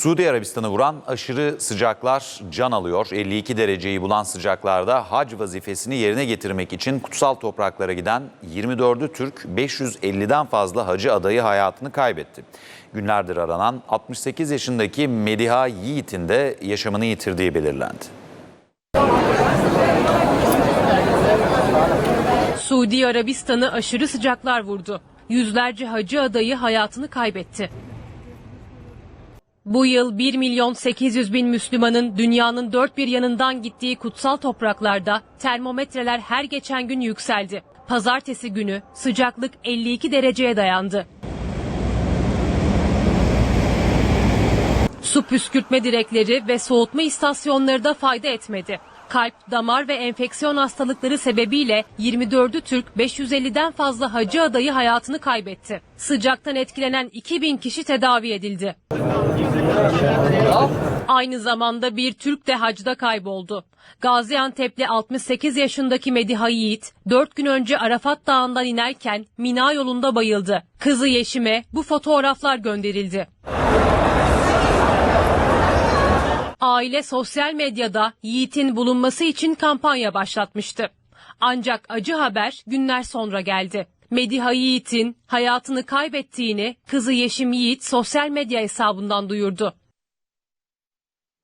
Suudi Arabistan'ı vuran aşırı sıcaklar can alıyor. 52 dereceyi bulan sıcaklarda hac vazifesini yerine getirmek için kutsal topraklara giden 24'ü Türk 550'den fazla hacı adayı hayatını kaybetti. Günlerdir aranan 68 yaşındaki Mediha Yiğit'in de yaşamını yitirdiği belirlendi. Suudi Arabistan'ı aşırı sıcaklar vurdu. Yüzlerce hacı adayı hayatını kaybetti. Bu yıl 1 milyon 800 bin Müslümanın dünyanın dört bir yanından gittiği kutsal topraklarda termometreler her geçen gün yükseldi. Pazartesi günü sıcaklık 52 dereceye dayandı. Su püskürtme direkleri ve soğutma istasyonları da fayda etmedi. Kalp, damar ve enfeksiyon hastalıkları sebebiyle 24'ü Türk 550'den fazla hacı adayı hayatını kaybetti. Sıcaktan etkilenen 2000 kişi tedavi edildi. Aynı zamanda bir Türk de hacda kayboldu. Gaziantep'li 68 yaşındaki Mediha Yiğit 4 gün önce Arafat Dağı'ndan inerken Mina yolunda bayıldı. Kızı Yeşim'e bu fotoğraflar gönderildi. Aile sosyal medyada Yiğit'in bulunması için kampanya başlatmıştı. Ancak acı haber günler sonra geldi. Mediha Yiğit'in hayatını kaybettiğini kızı Yeşim Yiğit sosyal medya hesabından duyurdu.